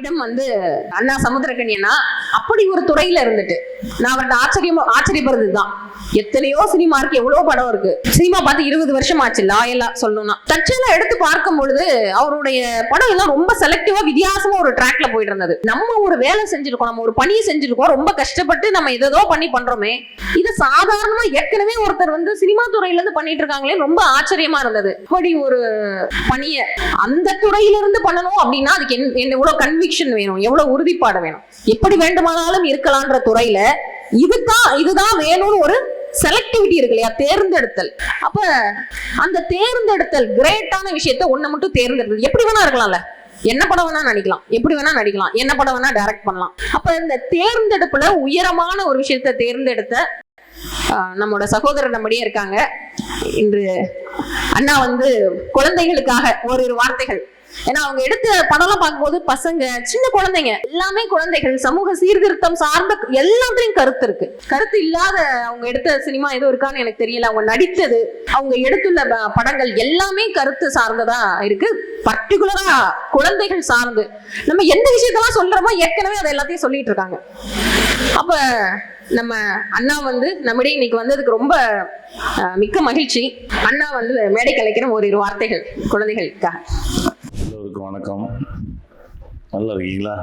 வந்து அண்ணா சமுத்திரக்கண்யனா அப்படி ஒரு துறையில இருந்துட்டு. நான் அவர்கிட்ட ஆச்சரியம் ஆச்சரியப்படுறது தான் எத்தனையோ சினிமா இருக்கு எவ்வளவு படம் இருக்கு. சினிமா பார்த்து இருபது வருஷம் ஆச்சு லாயலா சொல்லணும்னா. தற்செயலா எடுத்து பார்க்கும் பொழுது அவருடைய படம் எல்லாம் ரொம்ப செலக்டிவா வித்தியாசமா ஒரு ட்ராக்ல போயிட்டு இருந்தது. நம்ம ஒரு வேலை செஞ்சிருக்கோம் நம்ம ஒரு பணியை செஞ்சிருக்கோம் ரொம்ப கஷ்டப்பட்டு நம்ம எதோ பண்ணி பண்றோமே. இது சாதாரணமா ஏற்கனவே ஒருத்தர் வந்து சினிமா துறையில இருந்து பண்ணிட்டு இருக்காங்களே ரொம்ப ஆச்சரியமா இருந்தது. அப்படி ஒரு பணிய அந்த துறையில இருந்து பண்ணணும் அப்படின்னா அதுக்கு என்ன எவ்வளவு கன்விக்ஷன் வேணும் எவ்வளவு உறுதிப்பாடு வேணும். எப்படி வேண்டுமானாலும் இருக்கலான்ற துறையில இதுதான் இதுதான் வேணும்னு ஒரு செலக்டிவிட்டி இருக்கு இல்லையா? தேர்ந்தெடுத்தல். அப்ப அந்த தேர்ந்தெடுத்தல் கிரேட்டான விஷயத்த ஒண்ணு மட்டும் தேர்ந்தெடுத்தல் எப்படி வேணா இருக்கலாம்ல? என்ன படம் வேணா நடிக்கலாம். எப்படி வேணா நடிக்கலாம். என்ன படம் வேணா டைரக்ட் பண்ணலாம். அப்ப இந்த தேர்ந்தெடுப்புல உயரமான ஒரு விஷயத்த தேர்ந்தெடுத்த நம்மளோட சகோதரர் நம்மடியே இருக்காங்க. இன்று அண்ணா வந்து குழந்தைகளுக்காக ஓரிரு வார்த்தைகள் ஏன்னா அவங்க எடுத்த படம்லாம் பார்க்கும்போது பசங்க சின்ன குழந்தைங்க எல்லாமே குழந்தைகள் சமூக சீர்திருத்தம் சார்ந்த எல்லாத்துலயும் கருத்து இருக்கு. கருத்து இல்லாத அவங்க எடுத்த சினிமா எதுவும் இருக்கான்னு எனக்கு தெரியல. அவங்க நடித்தது அவங்க எடுத்துள்ள படங்கள் எல்லாமே கருத்து சார்ந்ததா இருக்கு. பர்டிகுலரா குழந்தைகள் சார்ந்து. நம்ம எந்த விஷயத்தெல்லாம் சொல்றோமோ ஏற்கனவே அதை எல்லாத்தையும் சொல்லிட்டு இருக்காங்க. அப்ப நம்ம அண்ணா வந்து நம்மிடையே இன்னைக்கு வந்ததுக்கு ரொம்ப அஹ், மிக்க மகிழ்ச்சி. அண்ணா வந்து மேடை கலைக்கிற ஒரு இரு வார்த்தைகள் குழந்தைகளுக்காக. எல்லோருக்கும் வணக்கம். நல்லா இருக்கீங்களா?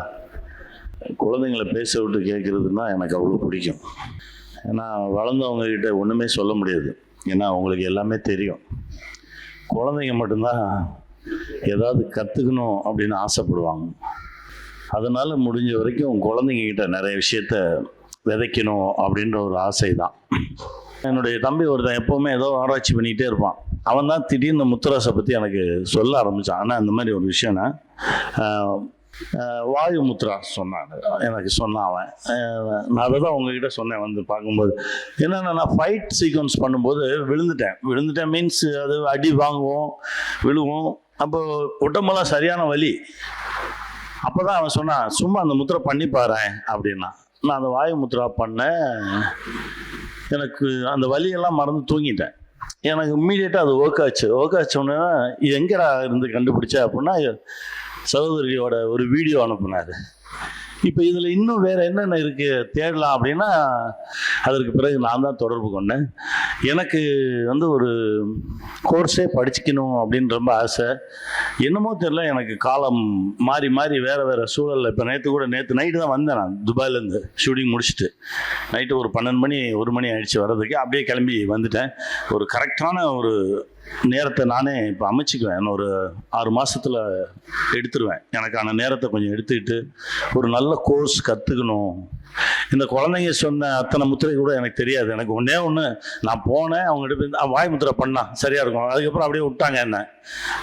குழந்தைங்கள பேச விட்டு கேட்குறதுன்னா எனக்கு அவ்வளோ பிடிக்கும். ஏன்னா வளர்ந்தவங்க கிட்ட ஒன்றுமே சொல்ல முடியாது. ஏன்னா அவங்களுக்கு எல்லாமே தெரியும். குழந்தைங்க மட்டும்தான் ஏதாவது கற்றுக்கணும் அப்படின்னு ஆசைப்படுவாங்க. அதனால் முடிஞ்ச வரைக்கும் குழந்தைங்க கிட்ட நிறைய விஷயத்த விதைக்கணும் அப்படின்ற ஒரு ஆசை தான் என்னுடைய தம்பி ஒருத்தன் எப்போவுமே ஏதோ ஆராய்ச்சி பண்ணிகிட்டே இருப்பான். அவன் தான் திடீர்னு முத்துராசை பற்றி எனக்கு சொல்ல ஆரம்பித்தான் ஆனால் இந்த மாதிரி ஒரு விஷயம்னா வாயு முத்ரா சொன்னான் எனக்கு சொன்னான் அவன். நான் அதை தான் உங்ககிட்ட சொன்னேன் வந்து பார்க்கும்போது. என்னென்னா நான் ஃபைட் சீக்வன்ஸ் பண்ணும்போது விழுந்துட்டேன். விழுந்துட்டேன் மீன்ஸ் அது அடி வாங்குவோம் விழுவோம். அப்போ உடம்பெல்லாம் சரியான வலி. அப்போ தான் அவன் சொன்னான் சும்மா அந்த முத்திரை பண்ணி பாரு அப்படின்னா. நான் அந்த வாயு முத்ரா பண்ணேன். எனக்கு அந்த வலியெல்லாம் மறந்து தூங்கிட்டேன். எனக்கு இம்மீடியட்டாக அது ஒர்க் ஆச்சு. ஒர்க் இது எங்கடா இருந்து கண்டுபிடிச்சா அப்படின்னா சகோதரியோட ஒரு வீடியோ அனுப்புனார். இப்போ இதில் இன்னும் வேறு என்னென்ன இருக்குது தேடலாம் அப்படின்னா அதற்கு பிறகு நான் தான் தொடர்பு கொண்டேன். எனக்கு வந்து ஒரு கோர்ஸே படிச்சுக்கணும் அப்படின்னு ரொம்ப ஆசை. என்னமோ தெரில எனக்கு காலம் மாறி மாறி வேறு வேறு சூழலில். இப்போ நேற்று கூட நேற்று நைட்டு தான் வந்தேன் நான் துபாயிலேருந்து ஷூட்டிங் முடிச்சுட்டு. நைட்டு ஒரு பன்னெண்டு மணி ஒரு மணி ஆயிடுச்சு வர்றதுக்கு. அப்படியே கிளம்பி வந்துட்டேன். ஒரு கரெக்டான ஒரு நேரத்தை நானே இப்போ அமைச்சிக்குவேன். ஒரு ஆறு மாதத்தில் எடுத்துருவேன். எனக்கான நேரத்தை கொஞ்சம் எடுத்துக்கிட்டு ஒரு நல்ல கோர்ஸ் கற்றுக்கணும் இந்த குழந்தைங்க சொன்ன அத்தனை முத்திரை கூட எனக்கு தெரியாது. எனக்கு ஒன்றே ஒன்று நான் போனேன் அவங்ககிட்ட போய் வாய் முத்திரை பண்ணா சரியாக இருக்கும். அதுக்கப்புறம் அப்படியே விட்டாங்க என்ன.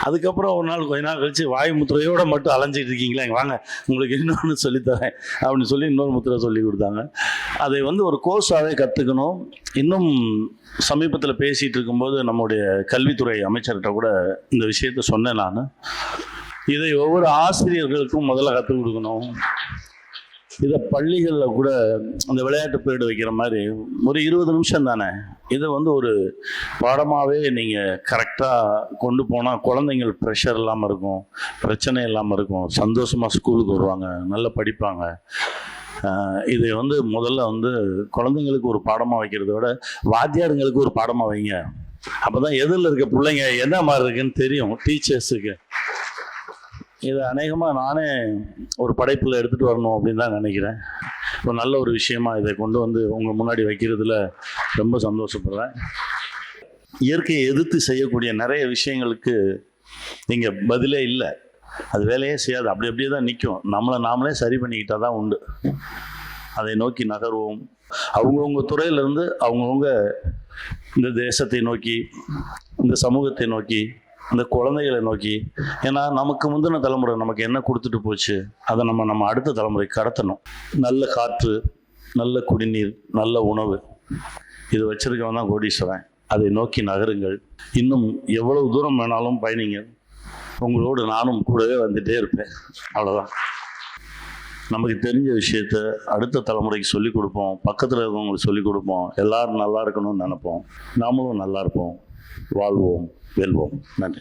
அதுக்கப்புறம் ஒரு நாள் கொஞ்ச நாள் கழிச்சு வாய் முத்திரையோடு மட்டும் அலைஞ்சிட்டு இருக்கீங்களா வாங்க உங்களுக்கு இன்னொன்று சொல்லித்தரேன் அப்படின்னு சொல்லி இன்னொரு முத்திரை சொல்லி கொடுத்தாங்க. அதை வந்து ஒரு கோர்ஸாகவே கற்றுக்கணும் இன்னும் சமீபத்தில் பேசிகிட்டு இருக்கும்போது நம்முடைய கல்வித்துறை அமைச்சர்கிட்ட கூட இந்த விஷயத்த சொன்னேன் நான். இதை ஒவ்வொரு ஆசிரியர்களுக்கும் முதல்ல கற்றுக் கொடுக்கணும். இதை பள்ளிகளில் கூட அந்த விளையாட்டு பீரியட் வைக்கிற மாதிரி ஒரு இருபது நிமிஷம் தானே. இதை வந்து ஒரு பாடமாகவே நீங்கள் கரெக்டாக கொண்டு போனால் குழந்தைங்கள் ப்ரெஷர் இல்லாமல் இருக்கும் பிரச்சனை இல்லாமல் இருக்கும். சந்தோஷமாக ஸ்கூலுக்கு வருவாங்க நல்லா படிப்பாங்க. இதை வந்து முதல்ல வந்து குழந்தைங்களுக்கு ஒரு பாடமாக வைக்கிறத விட வாத்தியாருங்களுக்கு ஒரு பாடமாக வைங்க. அப்போ தான் எதிரில் இருக்க பிள்ளைங்க என்ன மாதிரி இருக்குன்னு தெரியும் டீச்சர்ஸுக்கு இது அநேகமாக நானே ஒரு படைப்பில் எடுத்துகிட்டு வரணும் அப்படின்னு தான் நினைக்கிறேன். ஒரு நல்ல ஒரு விஷயமா இதை கொண்டு வந்து உங்கள் முன்னாடி வைக்கிறதுல ரொம்ப சந்தோஷப்படுறேன். இயற்கையை எதிர்த்து செய்யக்கூடிய நிறைய விஷயங்களுக்கு இங்கே பதிலே இல்லை. அது வேலையே செய்யாது. அப்படி அப்படியே தான் நிற்கும் நம்மளை நாமளே சரி பண்ணிக்கிட்டால் தான் உண்டு. அதை நோக்கி நகர்வோம். அவங்கவுங்க துறையிலேருந்து அவங்கவுங்க இந்த தேசத்தை நோக்கி இந்த சமூகத்தை நோக்கி இந்த குழந்தைகளை நோக்கி ஏன்னா நமக்கு முந்தின தலைமுறை நமக்கு என்ன கொடுத்துட்டு போச்சு? அதை நம்ம நம்ம அடுத்த தலைமுறை கடத்தணும். நல்ல காற்று நல்ல குடிநீர் நல்ல உணவு. இது வச்சிருக்கவன் தான் கோடீஸ்வரன். அதை நோக்கி நகருங்கள். இன்னும் எவ்வளவு தூரம் வேணாலும் பயணிங்க உங்களோடு நானும் கூடவே வந்துட்டே இருப்பேன். அவ்வளோதான் நமக்கு தெரிஞ்ச விஷயத்த அடுத்த தலைமுறைக்கு சொல்லிக் கொடுப்போம். பக்கத்தில் இருக்கவங்களுக்கு சொல்லிக் கொடுப்போம். எல்லாரும் நல்லா இருக்கணும்னு நினைப்போம். நாமளும் நல்லா இருப்போம். வாழ்வோம் வெல்வோம். நன்றி.